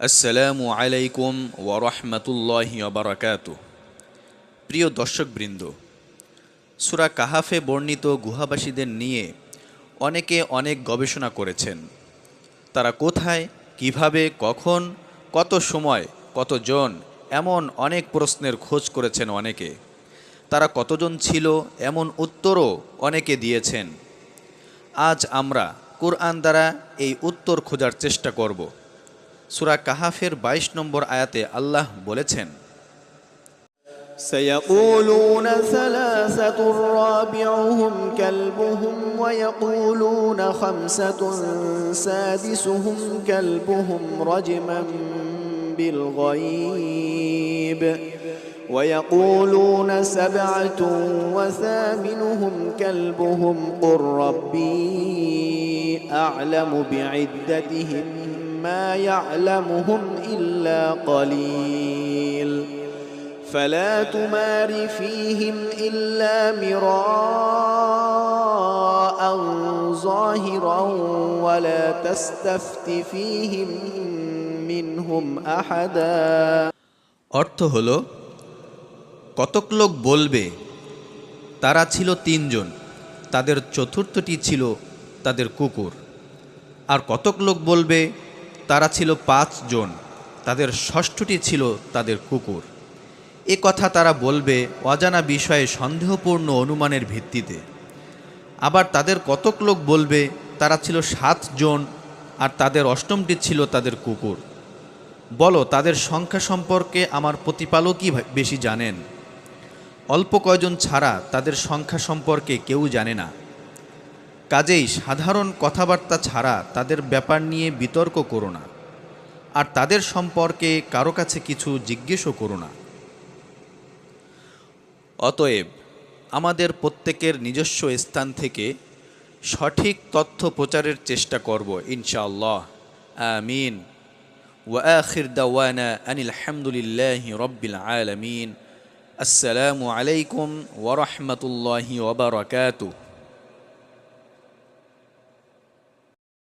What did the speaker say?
আসসালামু আলাইকুম ওরহমতুল্লাহি বারাকাত প্রিয় দর্শকবৃন্দ, সুরা কাহাফে বর্ণিত গুহাবাসীদের নিয়ে অনেকে অনেক গবেষণা করেছেন। তারা কোথায়, কীভাবে, কখন, কত সময়, কতজন, এমন অনেক প্রশ্নের খোঁজ করেছেন অনেকে। তারা কতজন ছিল, এমন উত্তরও অনেকে দিয়েছেন। আজ আমরা কোরআন দ্বারা এই উত্তর খোঁজার চেষ্টা করব। সুরা কাহাফের ২২ নম্বর আয়াতে আল্লাহ বলেছেন سيقولون ثلاثة رابعهم كلبهم ويقولون خمسة سادسهم كلبهم رجما بالغيب ويقولون سبعة وثامنهم كلبهم قل ربي أعلم بعدتهم ما يعلمهم إلا قليل فلا تمار فيهم إلا مراء ظاهرا ولا تستفت فيهم منهم أحدا অর্থ হলো কতক লোক বলবে তারা ছিল তিনজন তাদের চতুর্থটি ছিল তাদের কুকুর আর কতক লোক বলবে তারা ছিল পাঁচজন তাদের ষষ্ঠটি ছিল তাদের কুকুর। এ কথা তারা বলবে অজানা বিষয়ে সন্দেহপূর্ণ অনুমানের ভিত্তিতে। আবার তাদের কতক লোক বলবে তারা ছিল সাতজন আর তাদের অষ্টমটি ছিল তাদের কুকুর। বলো, তাদের সংখ্যা সম্পর্কে আমার প্রতিপালকই বেশি জানেন। অল্প কয়জন ছাড়া তাদের সংখ্যা সম্পর্কে কেউ জানে না। কাজেই সাধারণ কথাবার্তা ছাড়া তাদের ব্যাপার নিয়ে বিতর্ক করো না আর তাদের সম্পর্কে কারো কাছে কিছু জিজ্ঞেসও করো না অতএব আমাদের প্রত্যেকের নিজস্ব স্থান থেকে সঠিক তথ্য প্রচারের চেষ্টা করব ইনশাআল্লাহ আমিন وآخر دوانا أن الحمد لله رب العالمين السلام عليكم ورحمة الله وبركاته